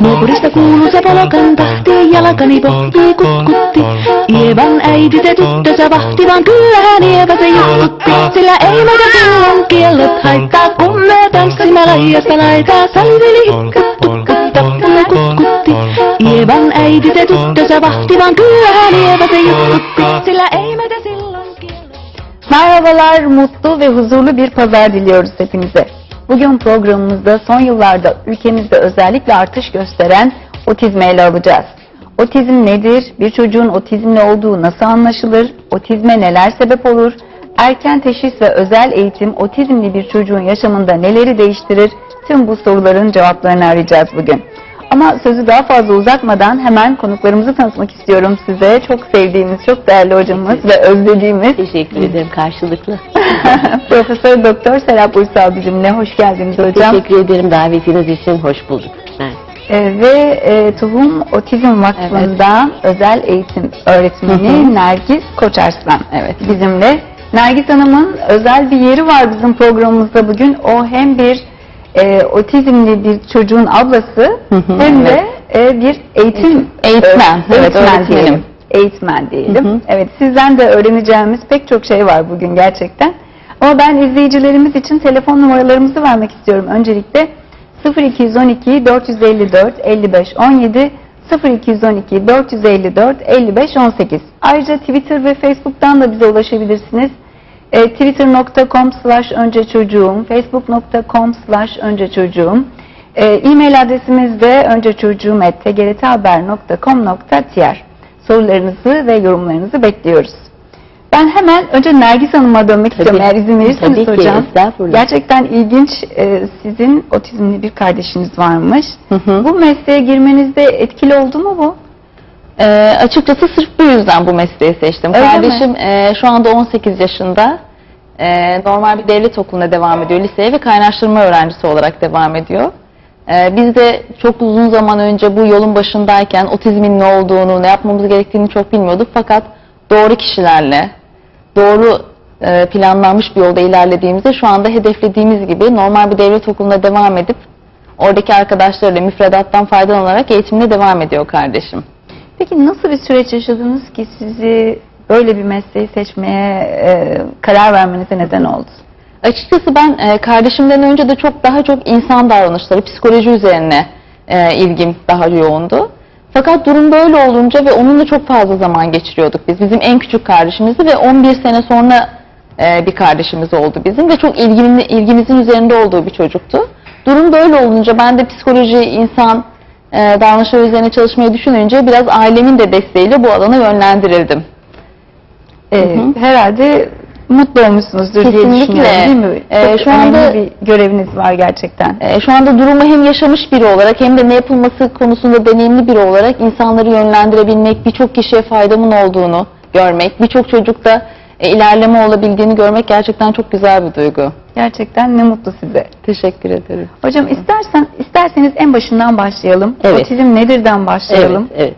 Naapurista se polokan tahti, jalkani pohtii kutkutti. Ievan äiti se tyttönsä vahti, vaan kyllähän Ieva se juttutti. Sillä ei meitä silloin kiellot haittaa, kun me tanssimme laijasta laitaa. Salveli hikkattukka, tappuna kutkutti. Ievan äiti se tyttönsä vahti, vaan kyllähän Ieva se juttutti. Sillä ei meitä silloin kiellot Merhabalar, mutlu ve huzurlu bir pazar diliyoruz hepinize. Bugün programımızda son yıllarda ülkemizde özellikle artış gösteren otizmi ele alacağız. Otizm nedir? Bir çocuğun otizmli olduğu nasıl anlaşılır? Otizme neler sebep olur? Erken teşhis ve özel eğitim otizmli bir çocuğun yaşamında neleri değiştirir? Tüm bu soruların cevaplarını arayacağız bugün. Ama sözü daha fazla uzatmadan hemen konuklarımızı tanıtmak istiyorum size. Çok sevdiğimiz, çok değerli hocamız ve özlediğimiz Teşekkür ederim karşılıklı. Profesör Doktor Serap Uysal bizimle. Hoş geldiniz hocam. Teşekkür ederim davetiniz için. Hoş bulduk. Evet. Ee, ve e, Tohum Otizm Vakfı'nda özel eğitim öğretmeni Nergis Koçarslan evet bizimle. Nergis Hanım'ın özel bir yeri var bizim programımızda bugün. O hem bir e, otizmli bir çocuğun ablası hı, hem de e, bir eğitim Eğitmen, e, evet, öğretmenim. diyelim. Eğitmen diyelim. Hı hı. Evet sizden de öğreneceğimiz pek çok şey var bugün gerçekten. Ama ben izleyicilerimiz için telefon numaralarımızı vermek istiyorum öncelikle. 0212 454 55 17 0212 454 55 18. Ayrıca Twitter ve Facebook'tan da bize ulaşabilirsiniz. E, Twitter.com slash önce çocuğum, Facebook.com slash önce çocuğum. E, e-mail adresimiz de önce çocuğum Sorularınızı ve yorumlarınızı bekliyoruz. Ben hemen önce Nergis Hanım'a dönmek istiyorum eğer izin verirseniz Tabii ki, hocam. estağfurullah. Gerçekten ilginç e, sizin otizmli bir kardeşiniz varmış. Hı hı. Bu mesleğe girmenizde etkili oldu mu bu? Ee, açıkçası sırf bu yüzden bu mesleği seçtim. Öyle Kardeşim e, şu anda 18 yaşında. E, normal bir devlet okuluna devam ediyor. Liseye ve kaynaştırma öğrencisi olarak devam ediyor. E, biz de çok uzun zaman önce bu yolun başındayken otizmin ne olduğunu, ne yapmamız gerektiğini çok bilmiyorduk. Fakat doğru kişilerle, doğru e, planlanmış bir yolda ilerlediğimizde şu anda hedeflediğimiz gibi normal bir devlet okuluna devam edip oradaki arkadaşlarıyla müfredattan faydalanarak eğitimine devam ediyor kardeşim. Peki nasıl bir süreç yaşadınız ki sizi böyle bir mesleği seçmeye e, karar vermenize neden oldu? Açıkçası ben e, kardeşimden önce de çok daha çok insan davranışları, psikoloji üzerine e, ilgim daha yoğundu. Fakat durum böyle olunca ve onunla çok fazla zaman geçiriyorduk biz. Bizim en küçük kardeşimizdi ve 11 sene sonra e, bir kardeşimiz oldu bizim ve çok ilginin, ilgimizin üzerinde olduğu bir çocuktu. Durum böyle olunca ben de psikoloji, insan e, davranışları üzerine çalışmayı düşününce biraz ailemin de desteğiyle bu alana yönlendirildim. E, hı. Herhalde mutlu olmuşsunuzdur diye Kesinlikle. düşünüyorum değil mi? E, Çok şu anda- bir göreviniz var gerçekten. E, şu anda durumu hem yaşamış biri olarak hem de ne yapılması konusunda deneyimli biri olarak insanları yönlendirebilmek, birçok kişiye faydamın olduğunu görmek, birçok çocukta e, ilerleme olabildiğini görmek gerçekten çok güzel bir duygu. Gerçekten ne mutlu size. Teşekkür ederim. Hocam istersen isterseniz en başından başlayalım. Evet. Otizm nedirden başlayalım? Evet, evet.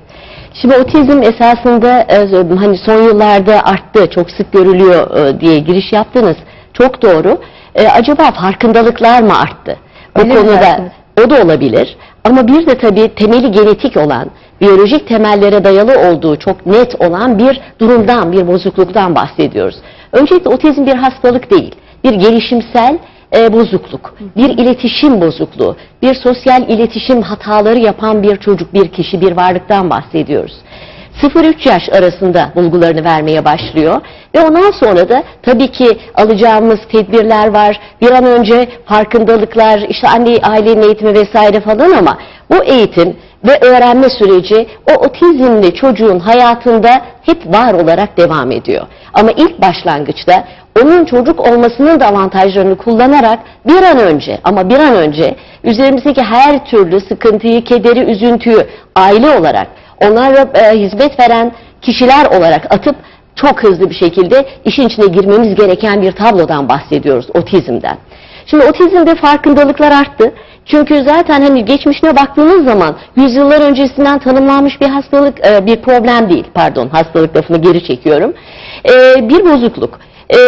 Şimdi otizm esasında e, hani son yıllarda arttı, çok sık görülüyor e, diye giriş yaptınız. Çok doğru. E, acaba farkındalıklar mı arttı? Bu Öyle konuda o da olabilir. Ama bir de tabii temeli genetik olan, biyolojik temellere dayalı olduğu çok net olan bir durumdan, bir bozukluktan bahsediyoruz. Öncelikle otizm bir hastalık değil, bir gelişimsel e, bozukluk, bir iletişim bozukluğu, bir sosyal iletişim hataları yapan bir çocuk, bir kişi, bir varlıktan bahsediyoruz. 0-3 yaş arasında bulgularını vermeye başlıyor ve ondan sonra da tabii ki alacağımız tedbirler var. Bir an önce farkındalıklar, işte anne ailenin eğitimi vesaire falan ama bu eğitim ve öğrenme süreci o otizmli çocuğun hayatında hep var olarak devam ediyor. Ama ilk başlangıçta onun çocuk olmasının da avantajlarını kullanarak bir an önce ama bir an önce üzerimizdeki her türlü sıkıntıyı, kederi, üzüntüyü aile olarak onlara e, hizmet veren kişiler olarak atıp çok hızlı bir şekilde işin içine girmemiz gereken bir tablodan bahsediyoruz otizmden. Şimdi otizmde farkındalıklar arttı. Çünkü zaten hani geçmişine baktığınız zaman yüzyıllar öncesinden tanımlanmış bir hastalık, e, bir problem değil. Pardon hastalık lafını geri çekiyorum. E, bir bozukluk. E,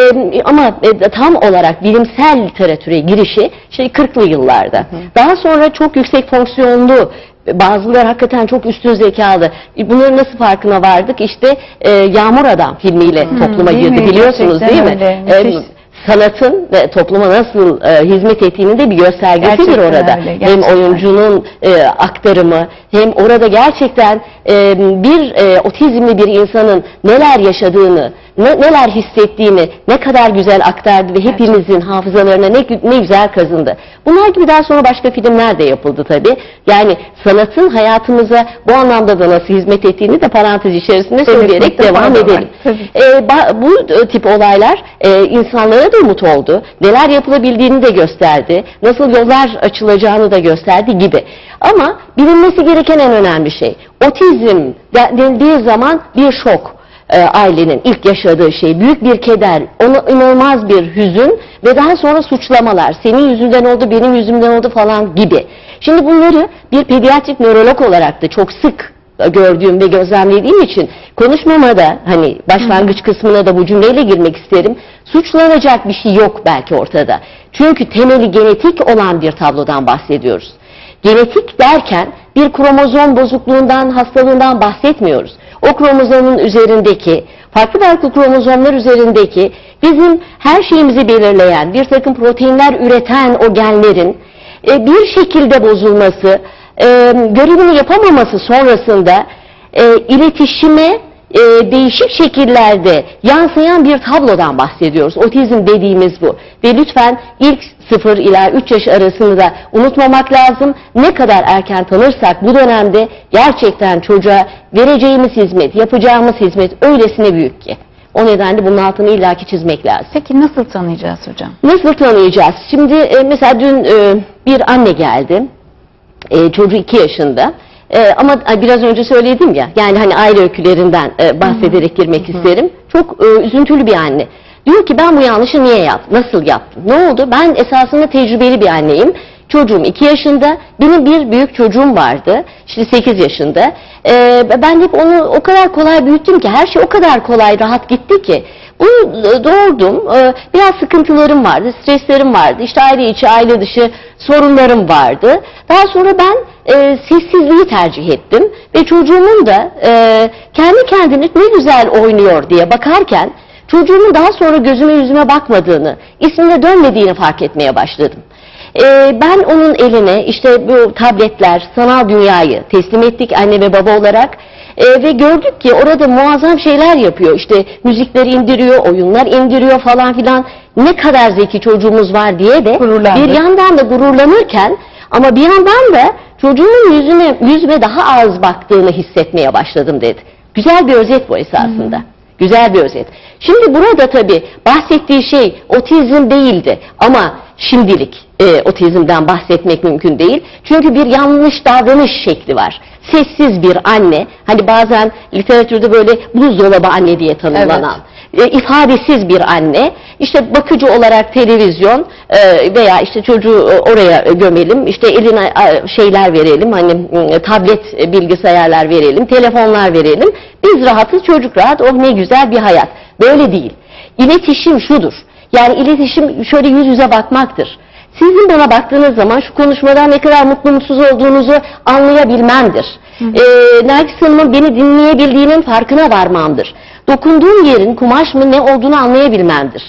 ama e, tam olarak bilimsel literatüre girişi şey 40'lı yıllarda. Daha sonra çok yüksek fonksiyonlu Bazıları hakikaten çok üstün zekalı. E, Bunların nasıl farkına vardık? İşte e, Yağmur Adam filmiyle topluma değil girdi mi? biliyorsunuz Gerçekten değil mi? öyle, E, sanatın ve topluma nasıl e, hizmet ettiğinin de bir göstergesidir orada. öyle, hem oyuncunun e, aktarımı hem orada gerçekten e, bir e, otizmli bir insanın neler yaşadığını, ne- neler hissettiğini ne kadar güzel aktardı ve hepimizin hafızalarına ne, ne güzel kazındı. Bunlar gibi daha sonra başka filmler de yapıldı tabii. Yani sanatın hayatımıza bu anlamda da nasıl hizmet ettiğini de parantez içerisinde söyleyerek Belirtmekte devam edelim. E, ba- bu e, tip olaylar e, insanlara da umut oldu. Neler yapılabildiğini de gösterdi. Nasıl yollar açılacağını da gösterdi gibi. Ama bilinmesi gereken en önemli şey. Otizm de- dendiği zaman bir şok. E, ailenin ilk yaşadığı şey büyük bir keder, ona inanılmaz bir hüzün ve daha sonra suçlamalar. Senin yüzünden oldu, benim yüzümden oldu falan gibi. Şimdi bunları bir pediatrik nörolog olarak da çok sık gördüğüm ve gözlemlediğim için konuşmamada hani başlangıç kısmına da bu cümleyle girmek isterim. Suçlanacak bir şey yok belki ortada. Çünkü temeli genetik olan bir tablodan bahsediyoruz. Genetik derken bir kromozom bozukluğundan, hastalığından bahsetmiyoruz. O kromozomun üzerindeki, farklı farklı kromozomlar üzerindeki bizim her şeyimizi belirleyen, bir takım proteinler üreten o genlerin e, bir şekilde bozulması, e, görevini yapamaması sonrasında e, iletişime e, değişik şekillerde yansıyan bir tablodan bahsediyoruz. Otizm dediğimiz bu. Ve lütfen ilk 0 ila 3 yaş arasını da unutmamak lazım. Ne kadar erken tanırsak bu dönemde gerçekten çocuğa vereceğimiz hizmet, yapacağımız hizmet öylesine büyük ki. O nedenle bunun altını illaki çizmek lazım. Peki nasıl tanıyacağız hocam? Nasıl tanıyacağız? Şimdi e, mesela dün e, bir anne geldi. E, çocuğu 2 yaşında. E, ama biraz önce söyledim ya. Yani hani aile öykülerinden e, bahsederek girmek isterim. Çok e, üzüntülü bir anne. Diyor ki ben bu yanlışı niye yaptım? Nasıl yaptım? Ne oldu? Ben esasında tecrübeli bir anneyim. Çocuğum 2 yaşında. Benim bir büyük çocuğum vardı. İşte 8 yaşında. E, ben hep onu o kadar kolay büyüttüm ki her şey o kadar kolay rahat gitti ki. Bunu doğurdum. E, Biraz sıkıntılarım vardı, streslerim vardı. İşte aile içi, aile dışı sorunlarım vardı. Daha sonra ben e, sessizliği tercih ettim. Ve çocuğumun da e, kendi kendine ne güzel oynuyor diye bakarken çocuğumun daha sonra gözüme yüzüme bakmadığını, ismine dönmediğini fark etmeye başladım. Ee, ben onun eline işte bu tabletler, sanal dünyayı teslim ettik anne ve baba olarak. Ee, ve gördük ki orada muazzam şeyler yapıyor. İşte müzikler indiriyor, oyunlar indiriyor falan filan. Ne kadar zeki çocuğumuz var diye de bir yandan da gururlanırken ama bir yandan da çocuğumun yüzüne yüzüme daha az baktığını hissetmeye başladım dedi. Güzel bir özet bu esasında. Güzel bir özet. Şimdi burada tabii bahsettiği şey otizm değildi ama şimdilik e, otizmden bahsetmek mümkün değil. Çünkü bir yanlış davranış şekli var. Sessiz bir anne, hani bazen literatürde böyle buzdolabı anne diye tanımlanan, e, ifadesiz bir anne, işte bakıcı olarak televizyon e, veya işte çocuğu e, oraya e, gömelim, işte eline e, şeyler verelim, hani m, tablet e, bilgisayarlar verelim, telefonlar verelim, biz rahatız, çocuk rahat, oh ne güzel bir hayat. Böyle değil. İletişim şudur, yani iletişim şöyle yüz yüze bakmaktır. Sizin bana baktığınız zaman şu konuşmadan ne kadar mutlu mutsuz olduğunuzu anlayabilmemdir. Ee, Nergis Hanım'ın beni dinleyebildiğinin farkına varmamdır. Dokunduğum yerin kumaş mı ne olduğunu anlayabilmemdir.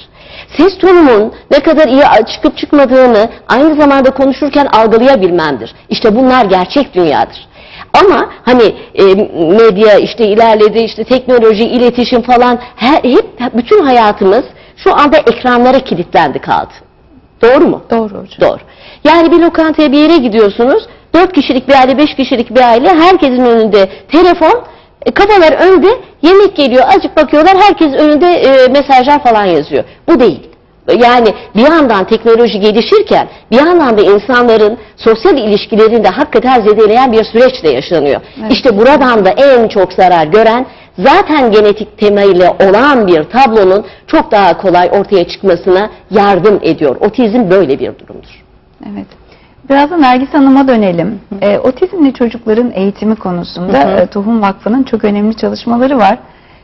Ses tonumun ne kadar iyi çıkıp çıkmadığını aynı zamanda konuşurken algılayabilmemdir. İşte bunlar gerçek dünyadır. Ama hani e, medya işte ilerledi, işte teknoloji, iletişim falan her, hep bütün hayatımız şu anda ekranlara kilitlendi kaldı. Doğru mu? Doğru hocam. Doğru. Yani bir lokantaya bir yere gidiyorsunuz. Dört kişilik bir aile, beş kişilik bir aile. Herkesin önünde telefon. e, kafalar önde. Yemek geliyor. Azıcık bakıyorlar. Herkes önünde e, mesajlar falan yazıyor. Bu değil. Yani bir yandan teknoloji gelişirken bir yandan da insanların sosyal ilişkilerini de hakikaten zedeleyen bir süreçle yaşanıyor. İşte buradan da en çok zarar gören zaten genetik temeli olan bir tablonun çok daha kolay ortaya çıkmasına yardım ediyor. Otizm böyle bir durumdur. Evet. Biraz da Nergis Hanım'a dönelim. Ee, otizmli çocukların eğitimi konusunda Hı hı. e, Tohum Vakfı'nın çok önemli çalışmaları var.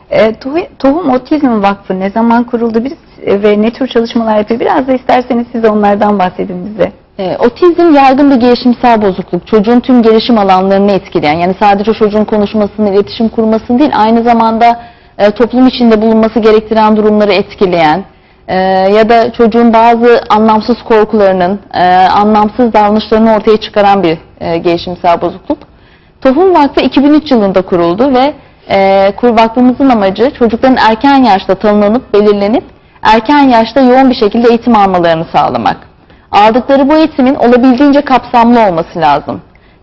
E, Tohu- Tohum Otizm Vakfı ne zaman kuruldu biz e, ve ne tür çalışmalar yapıyor? Biraz da isterseniz siz onlardan bahsedin bize. E, otizm yaygın bir gelişimsel bozukluk. Çocuğun tüm gelişim alanlarını etkileyen, yani sadece çocuğun konuşmasını, iletişim kurmasını değil, aynı zamanda e, toplum içinde bulunması gerektiren durumları etkileyen e, ya da çocuğun bazı anlamsız korkularının, e, anlamsız davranışlarını ortaya çıkaran bir gelişimsel bozukluk. Tohum Vakfı 2003 yılında kuruldu ve kur vakfımızın amacı çocukların erken yaşta tanınıp belirlenip erken yaşta yoğun bir şekilde eğitim almalarını sağlamak. Aldıkları bu eğitimin olabildiğince kapsamlı olması lazım.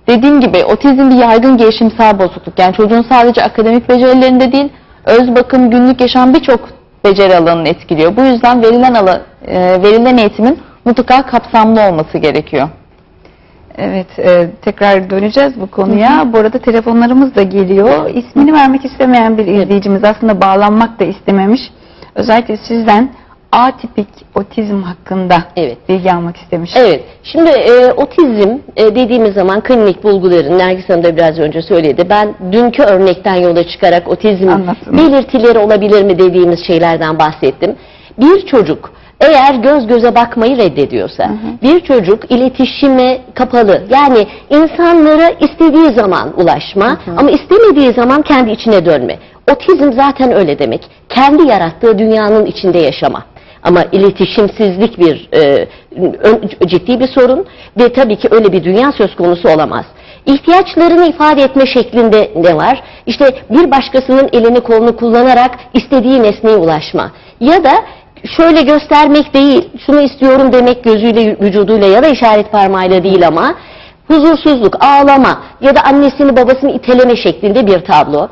Dediğim gibi otizm bir yaygın gelişimsel bozukluk. Yani çocuğun sadece akademik becerilerinde değil, öz bakım, günlük yaşam birçok beceri alanını etkiliyor. Bu yüzden verilen, ala, e, verilen eğitimin mutlaka kapsamlı olması gerekiyor. Evet, e, tekrar döneceğiz bu konuya. Bu arada telefonlarımız da geliyor. İsmini vermek istemeyen bir izleyicimiz aslında bağlanmak da istememiş. Özellikle sizden atipik otizm hakkında Evet. bilgi almak istemiş. Evet. Şimdi e, otizm e, dediğimiz zaman klinik bulguların Nergis Hanım da biraz önce söyledi. Ben dünkü örnekten yola çıkarak otizm belirtileri olabilir mi dediğimiz şeylerden bahsettim. Bir çocuk eğer göz göze bakmayı reddediyorsa, bir çocuk iletişime kapalı, yani insanlara istediği zaman ulaşma ama istemediği zaman kendi içine dönme. Otizm zaten öyle demek. Kendi yarattığı dünyanın içinde yaşama. Ama iletişimsizlik bir e, ciddi bir sorun ve tabii ki öyle bir dünya söz konusu olamaz. İhtiyaçlarını ifade etme şeklinde ne var? İşte bir başkasının elini kolunu kullanarak istediği nesneye ulaşma. Ya da şöyle göstermek değil, şunu istiyorum demek gözüyle, vücuduyla ya da işaret parmağıyla değil ama huzursuzluk, ağlama ya da annesini babasını iteleme şeklinde bir tablo.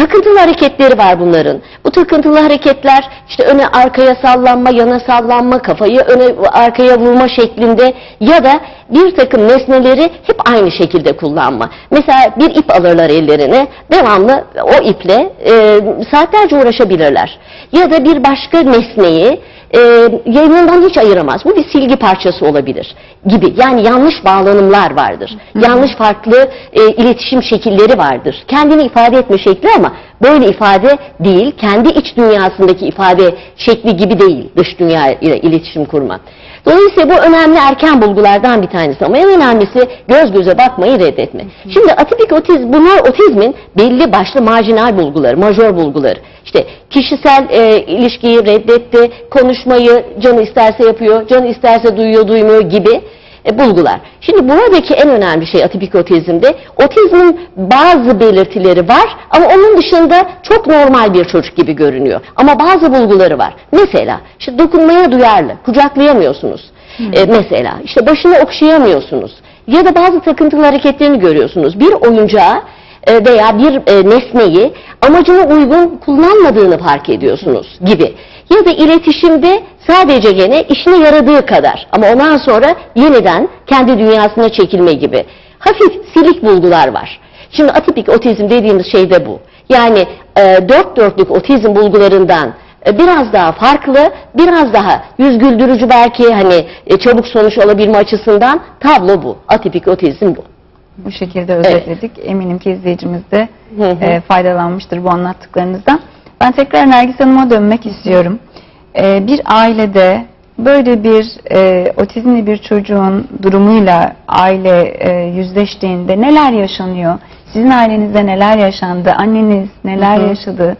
Takıntılı hareketleri var bunların. Bu takıntılı hareketler işte öne arkaya sallanma, yana sallanma, kafayı öne arkaya vurma şeklinde ya da bir takım nesneleri hep aynı şekilde kullanma. Mesela bir ip alırlar ellerine, devamlı o iple e, saatlerce uğraşabilirler. Ya da bir başka nesneyi e, yayınından hiç ayıramaz. Bu bir silgi parçası olabilir gibi. Yani yanlış bağlanımlar vardır. Yanlış farklı e, iletişim şekilleri vardır. Kendini ifade etme şekli ama böyle ifade değil. Kendi iç dünyasındaki ifade şekli gibi değil dış dünya ile iletişim kurma. Dolayısıyla bu önemli erken bulgulardan bir tanesi ama en önemlisi göz göze bakmayı reddetme. Şimdi atipik otizm, bunlar otizmin belli başlı marjinal bulguları, majör bulguları. İşte kişisel e, ilişkiyi reddetti, konuşmayı canı isterse yapıyor, canı isterse duyuyor, duymuyor gibi e, bulgular. Şimdi buradaki en önemli şey atipik otizmde otizmin bazı belirtileri var ama onun dışında çok normal bir çocuk gibi görünüyor. Ama bazı bulguları var. Mesela işte dokunmaya duyarlı, kucaklayamıyorsunuz. E, mesela işte başını okşayamıyorsunuz. Ya da bazı takıntılı hareketlerini görüyorsunuz. Bir oyuncağı e, veya bir nesneyi amacına uygun kullanmadığını fark ediyorsunuz gibi. Ya da iletişimde sadece gene işine yaradığı kadar ama ondan sonra yeniden kendi dünyasına çekilme gibi. Hafif silik bulgular var. Şimdi atipik otizm dediğimiz şey de bu. Yani e, dört dörtlük otizm bulgularından e, biraz daha farklı, biraz daha yüz güldürücü belki hani e, çabuk sonuç alabilme açısından tablo bu. Atipik otizm bu. Bu şekilde özetledik. Eminim ki izleyicimiz de Hı hı. e, faydalanmıştır bu anlattıklarınızdan. Ben tekrar Nergis Hanım'a dönmek istiyorum. E, bir ailede böyle bir e, otizmli bir çocuğun durumuyla aile e, yüzleştiğinde neler yaşanıyor? Sizin ailenizde neler yaşandı? Anneniz neler Hı hı. yaşadı?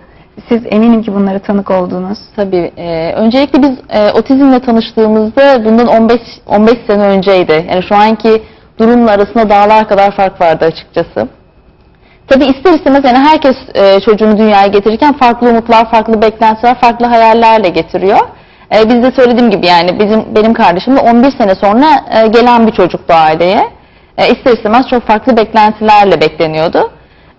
Siz eminim ki bunlara tanık oldunuz. Tabii. e, öncelikle biz e, otizmle tanıştığımızda bundan 15 15 sene önceydi. Yani şu anki durumla arasında dağlar kadar fark vardı açıkçası. Tabii ister istemez yani herkes e, çocuğunu dünyaya getirirken farklı umutlar, farklı beklentiler, farklı hayallerle getiriyor. E, biz de söylediğim gibi yani bizim benim kardeşim de 11 sene sonra e, gelen bir çocuktu aileye. E, ister istemez çok farklı beklentilerle bekleniyordu.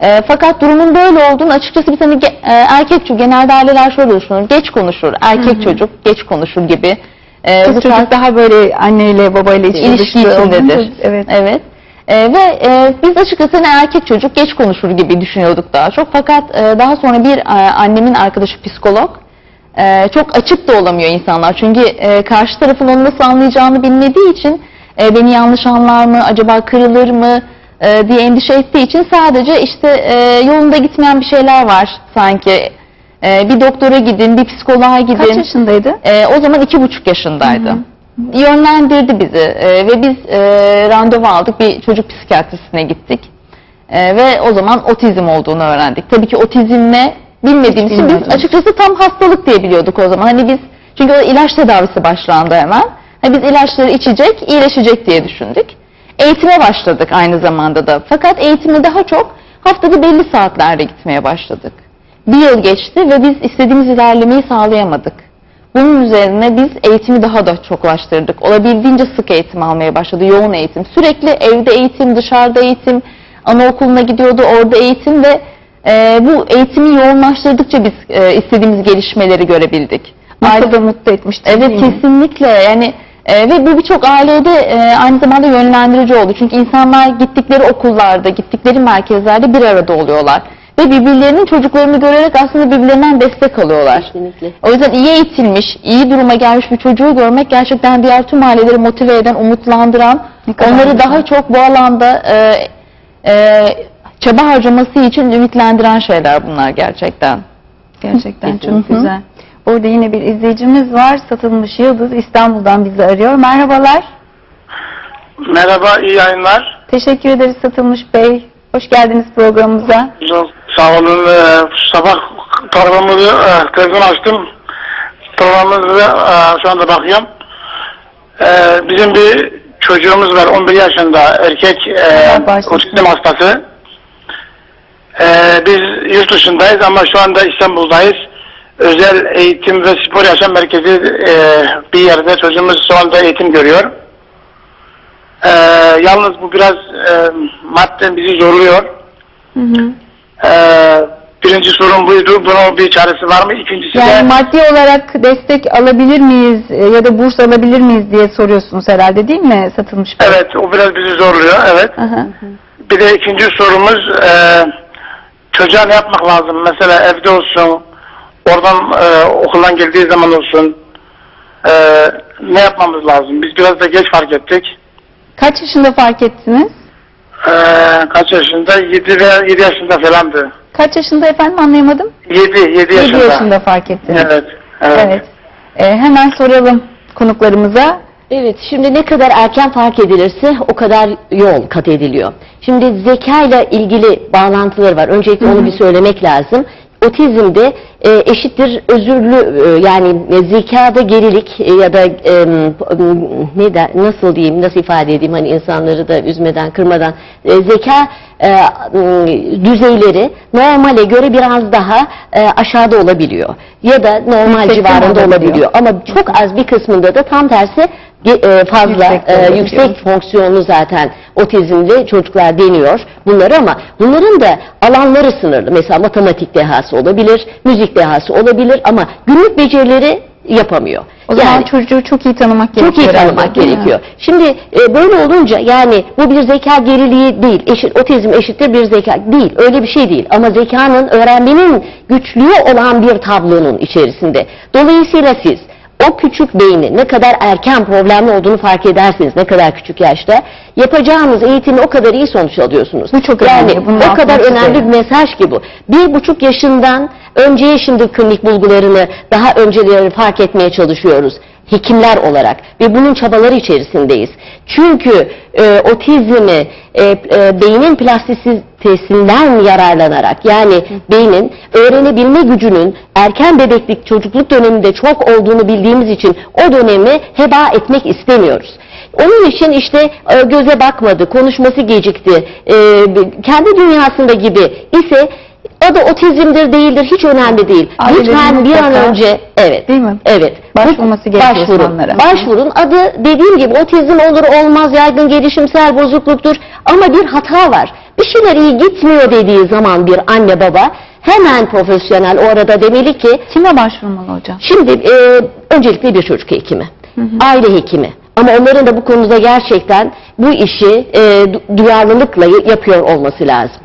E, fakat durumun böyle olduğunu açıkçası biz hani e, erkek çocuk genelde aileler şöyle düşünür. Geç konuşur. Erkek çocuk geç konuşur gibi. E, Kız bu çocuk tarz- daha böyle anneyle babayla ilişki içindedir. Evet. Evet. Ee, ve e, biz açıkçası hani erkek çocuk geç konuşur gibi düşünüyorduk daha çok. Fakat e, daha sonra bir e, annemin arkadaşı psikolog e, çok açık da olamıyor insanlar. Çünkü e, karşı tarafın onu nasıl anlayacağını bilmediği için e, beni yanlış anlar mı, acaba kırılır mı e, diye endişe ettiği için sadece işte e, yolunda gitmeyen bir şeyler var sanki E, bir doktora gidin, bir psikoloğa gidin. Kaç yaşındaydı? E, o zaman iki buçuk yaşındaydı. Yönlendirdi bizi e, ve biz e, randevu aldık bir çocuk psikiyatrisine gittik. E, ve o zaman otizm olduğunu öğrendik. Tabii ki otizmle bilmediğimiz için biz açıkçası tam hastalık diye biliyorduk o zaman. Hani biz çünkü o ilaç tedavisi başlandı hemen. Hani biz ilaçları içecek, iyileşecek diye düşündük. Eğitime başladık aynı zamanda da. Fakat eğitimi daha çok haftada belli saatlerde gitmeye başladık. Bir yıl geçti ve biz istediğimiz ilerlemeyi sağlayamadık. Bunun üzerine biz eğitimi daha da çoklaştırdık. Olabildiğince sık eğitim almaya başladı, yoğun eğitim. Sürekli evde eğitim, dışarıda eğitim, anaokuluna gidiyordu, orada eğitim ve e, bu eğitimi yoğunlaştırdıkça biz e, istediğimiz gelişmeleri görebildik. Nasıl da mutlu etmişti. Evet kesinlikle yani e, ve bu birçok ailede e, aynı zamanda yönlendirici oldu. Çünkü insanlar gittikleri okullarda, gittikleri merkezlerde bir arada oluyorlar. Ve birbirlerinin çocuklarını görerek aslında birbirlerinden destek alıyorlar. Kesinlikle. O yüzden iyi eğitilmiş, iyi duruma gelmiş bir çocuğu görmek gerçekten diğer tüm aileleri motive eden, umutlandıran, onları güzel. daha çok bu alanda e, e, çaba harcaması için ümitlendiren şeyler bunlar gerçekten. Gerçekten çok güzel. Orada yine bir izleyicimiz var. Satılmış Yıldız İstanbul'dan bizi arıyor. Merhabalar. Merhaba, iyi yayınlar. Teşekkür ederiz Satılmış Bey. Hoş geldiniz programımıza. Sağ olun. Ee, sabah programımızı e, telefon açtım. Programımızı e, şu anda bakıyorum. Ee, bizim bir çocuğumuz var, 11 yaşında, erkek e, otizm hastası. Ee, biz yurt dışındayız ama şu anda İstanbul'dayız. Özel eğitim ve spor yaşam merkezi e, bir yerde çocuğumuz şu anda eğitim görüyor. Ee, yalnız bu biraz e, madden bizi zorluyor. Ee, birinci sorun buydu. Bunun bir çaresi var mı? İkincisi Yani de maddi olarak destek alabilir miyiz e, ya da burs alabilir miyiz diye soruyorsunuz herhalde değil mi Satılmış Bey? evet o biraz bizi zorluyor. Evet. Aha. Bir de ikinci sorumuz e, çocuğa ne yapmak lazım? Mesela evde olsun, oradan e, okuldan geldiği zaman olsun. E, ne yapmamız lazım? Biz biraz da geç fark ettik. Kaç yaşında fark ettiniz? E, kaç yaşında? 7 ve 7 yaşında falandı. Kaç yaşında efendim anlayamadım. 7, 7 7 yaşında. yaşında fark ettiniz. Evet. Evet. Evet. E, hemen soralım konuklarımıza. Evet, şimdi ne kadar erken fark edilirse o kadar yol kat ediliyor. Şimdi zeka ile ilgili bağlantıları var. Öncelikle onu bir söylemek lazım. Otizmde e, eşittir özürlü e, yani e, zekada gerilik e, ya da e, ne der, nasıl diyeyim nasıl ifade edeyim hani insanları da üzmeden kırmadan e, zeka e, düzeyleri normale göre biraz daha e, aşağıda olabiliyor ya da normal civarında olabiliyor. olabiliyor ama çok az bir kısmında da tam tersi fazla Yüksek e, yüksek fonksiyonlu zaten otizmli çocuklar deniyor bunları ama bunların da alanları sınırlı. Mesela matematik dehası olabilir, müzik dehası olabilir ama günlük becerileri yapamıyor. O zaman Yani- çocuğu çok iyi tanımak çok gerekiyor. iyi tanımak gerekiyor. Şimdi e, böyle olunca yani bu bir zeka geriliği değil. Eşit, otizm eşittir bir zeka değil. Öyle bir şey değil. Ama zekanın öğrenmenin güçlüğü olan bir tablonun içerisinde. Dolayısıyla siz o küçük beyni ne kadar erken problemli olduğunu fark edersiniz ne kadar küçük yaşta yapacağınız eğitimi o kadar iyi sonuç alıyorsunuz. Bu çok yani önemli, bunu o kadar önemli bir mesaj ki bu. Bir buçuk yaşından önceye şimdi klinik bulgularını daha önceleri fark etmeye çalışıyoruz. Hekimler olarak ve bunun çabaları içerisindeyiz. Çünkü e, otizmi e, e, beynin plastisitesinden yararlanarak yani beynin öğrenebilme gücünün erken bebeklik çocukluk döneminde çok olduğunu bildiğimiz için o dönemi heba etmek istemiyoruz. Onun için işte e, göze bakmadı, konuşması gecikti, e, kendi dünyasında gibi ise o da otizmdir değildir hiç önemli değil. Ailelerin Lütfen bir an mutlaka- önce evet. Değil mi? Evet. Başvurması gerekiyor başvurun. uzmanlara. Başvurun. Adı dediğim gibi otizm olur olmaz yaygın gelişimsel bozukluktur ama bir hata var. Bir şeyler iyi gitmiyor dediği zaman bir anne baba hemen profesyonel orada demeli ki Kime başvurmalı hocam? Şimdi e, öncelikle bir çocuk hekimi, aile hekimi. Ama onların da bu konuda gerçekten bu işi e, du- duyarlılıkla yapıyor olması lazım.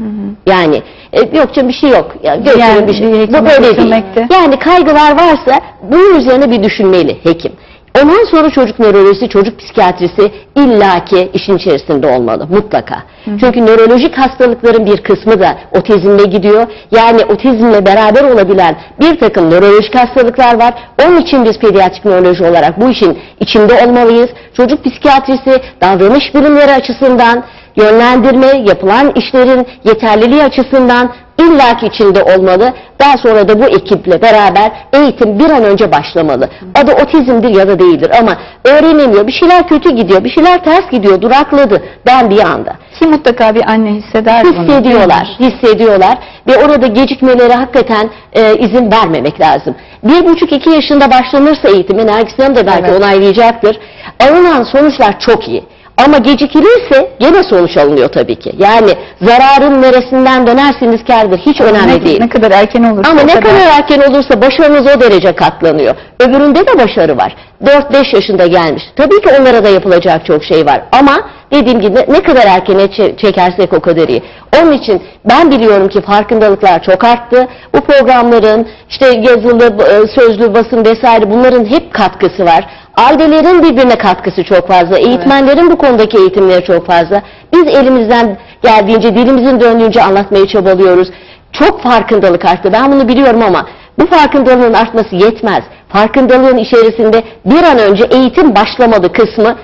Yani e, yok canım bir şey yok. Ya, Yani bir şey. Bu böyle değil. Yani kaygılar varsa bunun üzerine bir düşünmeli hekim. Ondan sonra çocuk nörolojisi, çocuk psikiyatrisi illaki işin içerisinde olmalı mutlaka. Çünkü nörolojik hastalıkların bir kısmı da otizmle gidiyor. Yani otizmle beraber olabilen bir takım nörolojik hastalıklar var. Onun için biz pediatrik nöroloji olarak bu işin içinde olmalıyız. Çocuk psikiyatrisi davranış bilimleri açısından yönlendirme, yapılan işlerin yeterliliği açısından illaki içinde olmalı. Daha sonra da bu ekiple beraber eğitim bir an önce başlamalı. Adı otizmdir ya da değildir ama öğrenemiyor. Bir şeyler kötü gidiyor, bir şeyler ters gidiyor, durakladı ben bir anda. Ki mutlaka bir anne hisseder bunu. Hissediyorlar, hissediyorlar ve orada gecikmelere hakikaten e, izin vermemek lazım. Bir buçuk iki yaşında başlanırsa eğitim, Nergis Hanım da belki Evet. onaylayacaktır. Alınan sonuçlar çok iyi. Ama gecikilirse gene sonuç alınıyor tabii ki. Yani zararın neresinden dönersiniz kârdır. Hiç önemli ne, değil. Ne kadar erken olursa Ama ne kadar. kadar erken olursa başarınız o derece katlanıyor. Öbüründe de başarı var. 4-5 yaşında gelmiş. Tabii ki onlara da yapılacak çok şey var. Ama dediğim gibi ne, kadar erkene çe- çekersek o kadar iyi. Onun için ben biliyorum ki farkındalıklar çok arttı. Bu programların işte yazılı, e, sözlü, basın vesaire bunların hep katkısı var. Ailelerin birbirine katkısı çok fazla. Eğitmenlerin bu konudaki eğitimleri çok fazla. Biz elimizden geldiğince, dilimizin döndüğünce anlatmaya çabalıyoruz. Çok farkındalık arttı. Ben bunu biliyorum ama bu farkındalığın artması yetmez. Farkındalığın içerisinde bir an önce eğitim başlamalı kısmı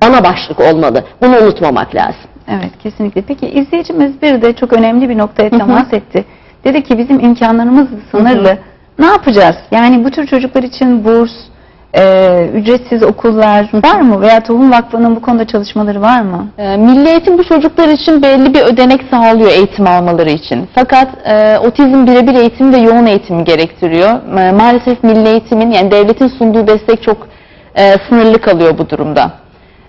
ana başlık olmalı. Bunu unutmamak lazım. Evet kesinlikle. Peki izleyicimiz bir de çok önemli bir noktaya temas etti. Dedi ki bizim imkanlarımız sınırlı. Ne yapacağız? Yani bu tür çocuklar için burs, e, ücretsiz okullar var mı? Veya Tohum Vakfı'nın bu konuda çalışmaları var mı? Ee, Milli Eğitim bu çocuklar için belli bir ödenek sağlıyor eğitim almaları için. Fakat e, otizm birebir eğitim ve yoğun eğitim gerektiriyor. E, maalesef milli eğitimin yani devletin sunduğu destek çok e, sınırlı kalıyor bu durumda.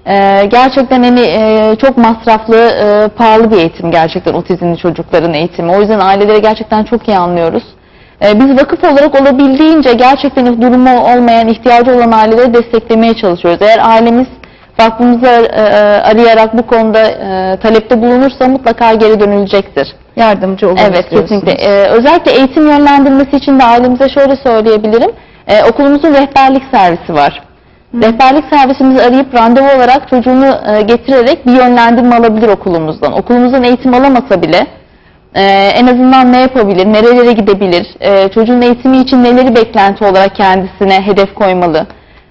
E, gerçekten hani e, çok masraflı, e, pahalı bir eğitim gerçekten otizmli çocukların eğitimi. O yüzden aileleri gerçekten çok iyi anlıyoruz. E, biz vakıf olarak olabildiğince gerçekten durumu olmayan, ihtiyacı olan aileleri desteklemeye çalışıyoruz. Eğer ailemiz vakfımızı e, arayarak bu konuda e, talepte bulunursa mutlaka geri dönülecektir. Yardımcı olmak Evet kesinlikle. Ee, özellikle eğitim yönlendirmesi için de ailemize şöyle söyleyebilirim. Ee, okulumuzun rehberlik servisi var. Rehberlik servisimizi arayıp randevu olarak çocuğunu e, getirerek bir yönlendirme alabilir okulumuzdan. Okulumuzdan eğitim alamasa bile e, en azından ne yapabilir, nerelere gidebilir, e, çocuğun eğitimi için neleri beklenti olarak kendisine hedef koymalı,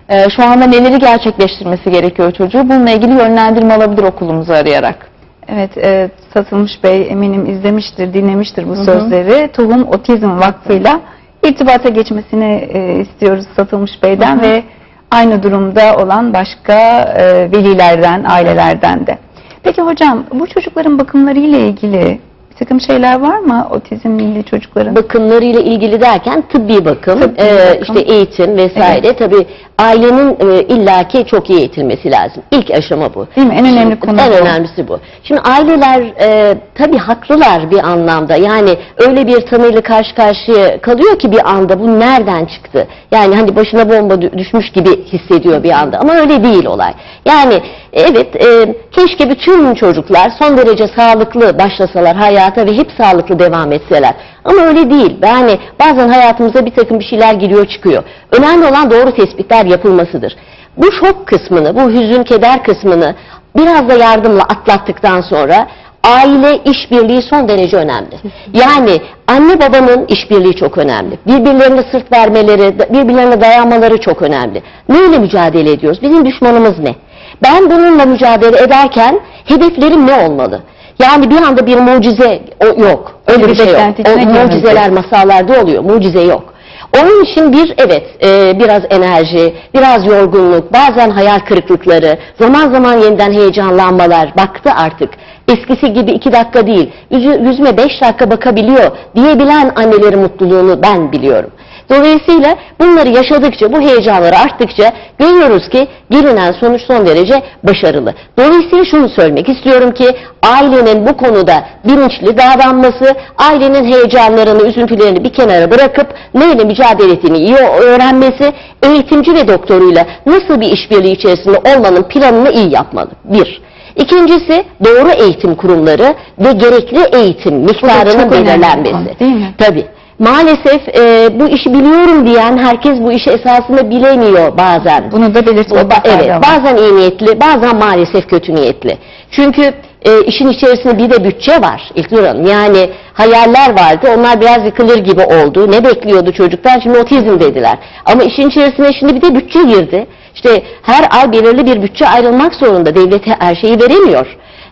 e, şu anda neleri gerçekleştirmesi gerekiyor çocuğu, bununla ilgili yönlendirme alabilir okulumuzu arayarak. Evet, e, Satılmış Bey eminim izlemiştir, dinlemiştir bu sözleri. Tohum Otizm Vakfı'yla irtibata geçmesini e, istiyoruz Satılmış Bey'den Hı hı. ve aynı durumda olan başka e, velilerden, ailelerden de. Peki hocam, bu çocukların bakımları ile ilgili takım şeyler var mı otizmli çocukların? bakımlarıyla ilgili derken tıbbi bakım, Tıbbi e, bakım. işte eğitim vesaire tabii ailenin e, illaki çok iyi eğitilmesi lazım. İlk aşama bu. Değil mi? En önemli konu En bu. önemlisi bu. Şimdi aileler e, tabii haklılar bir anlamda. Yani öyle bir tanıyla karşı karşıya kalıyor ki bir anda bu nereden çıktı? Yani hani başına bomba dü- düşmüş gibi hissediyor bir anda. Ama öyle değil olay. Yani evet e, keşke bütün çocuklar son derece sağlıklı başlasalar hayata ve hep sağlıklı devam etseler. Ama öyle değil. Yani bazen hayatımıza bir takım bir şeyler giriyor çıkıyor. Önemli olan doğru tespitler yapılmasıdır. Bu şok kısmını, bu hüzün, keder kısmını biraz da yardımla atlattıktan sonra aile işbirliği son derece önemli. Yani anne babanın işbirliği çok önemli. Birbirlerine sırt vermeleri, birbirlerine dayanmaları çok önemli. Neyle mücadele ediyoruz? Bizim düşmanımız ne? Ben bununla mücadele ederken hedeflerim ne olmalı? Yani bir anda bir mucize o- yok. Öyle Bir bir şey yok. O, mucizeler masallarda oluyor. Mucize yok. Onun için bir evet e, biraz enerji, biraz yorgunluk, bazen hayal kırıklıkları, zaman zaman yeniden heyecanlanmalar, baktı artık. Eskisi gibi iki dakika değil, yüzü- yüzüme beş dakika bakabiliyor diyebilen annelerin mutluluğunu ben biliyorum. Dolayısıyla bunları yaşadıkça, bu heyecanları arttıkça görüyoruz ki gelinen sonuç son derece başarılı. Dolayısıyla şunu söylemek istiyorum ki ailenin bu konuda bilinçli davranması, ailenin heyecanlarını, üzüntülerini bir kenara bırakıp neyle mücadele ettiğini iyi öğrenmesi, eğitimci ve doktoruyla nasıl bir işbirliği içerisinde olmanın planını iyi yapmalı. Bir. İkincisi doğru eğitim kurumları ve gerekli eğitim miktarının belirlenmesi. Tabii. Maalesef e, bu işi biliyorum diyen herkes bu işi esasında bilemiyor bazen. Bunu da Bu belirtmekte ba- evet, var. bazen iyi niyetli, bazen maalesef kötü niyetli. Çünkü e, işin içerisinde bir de bütçe var İlknur Hanım. Yani hayaller vardı, onlar biraz yıkılır gibi oldu. Ne bekliyordu çocuklar? Şimdi otizm dediler. Ama işin içerisine şimdi bir de bütçe girdi. İşte her ay belirli bir bütçe ayrılmak zorunda. Devlet her şeyi veremiyor.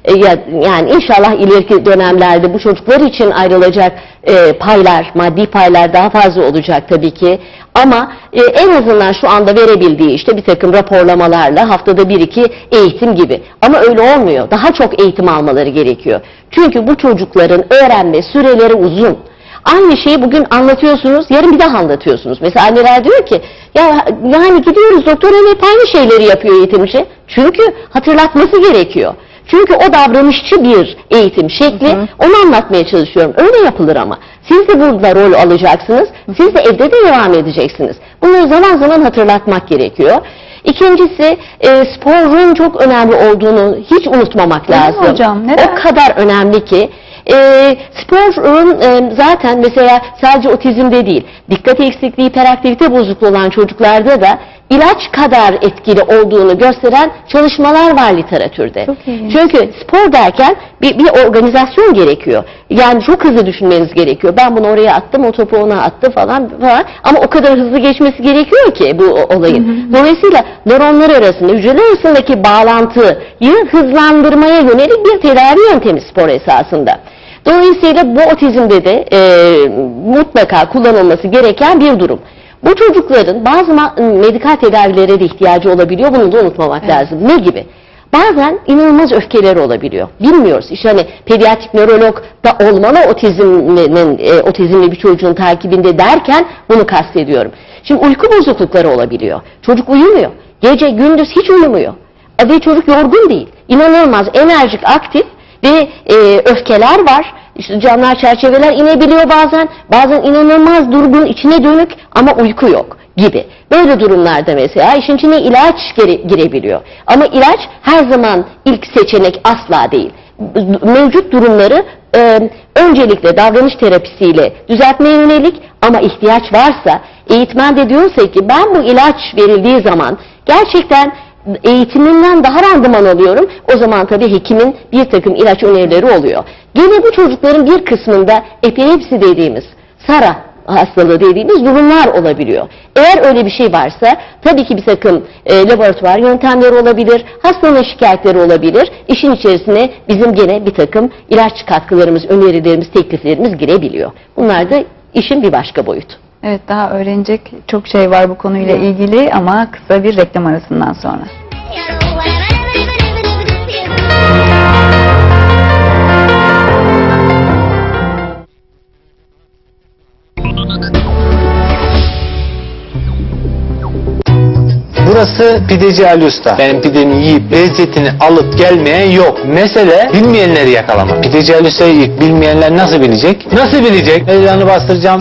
E, ya- yani inşallah ileriki dönemlerde bu çocuklar için ayrılacak e, paylar, maddi paylar daha fazla olacak tabii ki. Ama e, en azından şu anda verebildiği işte bir takım raporlamalarla haftada bir iki eğitim gibi. Ama öyle olmuyor. Daha çok eğitim almaları gerekiyor. Çünkü bu çocukların öğrenme süreleri uzun. Aynı şeyi bugün anlatıyorsunuz, yarın bir daha anlatıyorsunuz. Mesela anneler diyor ki, ya yani gidiyoruz doktor evet aynı şeyleri yapıyor eğitimci. Çünkü hatırlatması gerekiyor. Çünkü o davranışçı bir eğitim şekli, onu anlatmaya çalışıyorum. Öyle yapılır ama. Siz de burada rol alacaksınız, siz de evde de devam edeceksiniz. Bunları zaman zaman hatırlatmak gerekiyor. İkincisi e, sporun çok önemli olduğunu hiç unutmamak lazım. hocam? Neden? O kadar önemli ki e, sporun e, zaten mesela sadece otizmde değil, dikkat eksikliği, hiperaktivite bozukluğu olan çocuklarda da ilaç kadar etkili olduğunu gösteren çalışmalar var literatürde. Çünkü spor derken bir, bir organizasyon gerekiyor. Yani çok hızlı düşünmeniz gerekiyor. Ben bunu oraya attım, o topu ona attı falan falan. Ama o kadar hızlı geçmesi gerekiyor ki bu olayın. Dolayısıyla nöronlar arasında, hücreler arasındaki bağlantıyı hızlandırmaya yönelik bir tedavi yöntemi spor esasında. Dolayısıyla bu otizmde de e, mutlaka kullanılması gereken bir durum. Bu çocukların bazı medikal tedavilere de ihtiyacı olabiliyor. Bunu da unutmamak lazım. Ne gibi? Bazen inanılmaz öfkeleri olabiliyor. Bilmiyoruz. İşte hani pediatrik nörolog da olmalı otizminin, e, otizmli bir çocuğun takibinde derken bunu kastediyorum. Şimdi uyku bozuklukları olabiliyor. Çocuk uyumuyor. Gece gündüz hiç uyumuyor. Ve çocuk yorgun değil. İnanılmaz enerjik, aktif ve e, öfkeler var. İşte çerçeveler inebiliyor bazen. Bazen inanılmaz durgun, içine dönük ama uyku yok gibi. Böyle durumlarda mesela işin içine ilaç gire- girebiliyor. Ama ilaç her zaman ilk seçenek asla değil. Mevcut durumları e, öncelikle davranış terapisiyle düzeltmeye yönelik ama ihtiyaç varsa eğitmen de diyorsa ki ben bu ilaç verildiği zaman gerçekten eğitiminden daha randıman alıyorum. O zaman tabii hekimin bir takım ilaç önerileri oluyor. Gene bu çocukların bir kısmında epilepsi dediğimiz SARA hastalığı dediğimiz durumlar olabiliyor. Eğer öyle bir şey varsa tabii ki bir takım e, laboratuvar yöntemleri olabilir, hastanın şikayetleri olabilir. İşin içerisine bizim gene bir takım ilaç katkılarımız, önerilerimiz, tekliflerimiz girebiliyor. Bunlar da işin bir başka boyutu. Evet daha öğrenecek çok şey var bu konuyla ilgili ama kısa bir reklam arasından sonra. Burası pideci Ali Usta. Benim pidemi yiyip lezzetini alıp gelmeyen yok. Mesele bilmeyenleri yakalamak. Pideci Ali Usta'yı bilmeyenler nasıl bilecek? Nasıl bilecek? Heyecanı bastıracağım.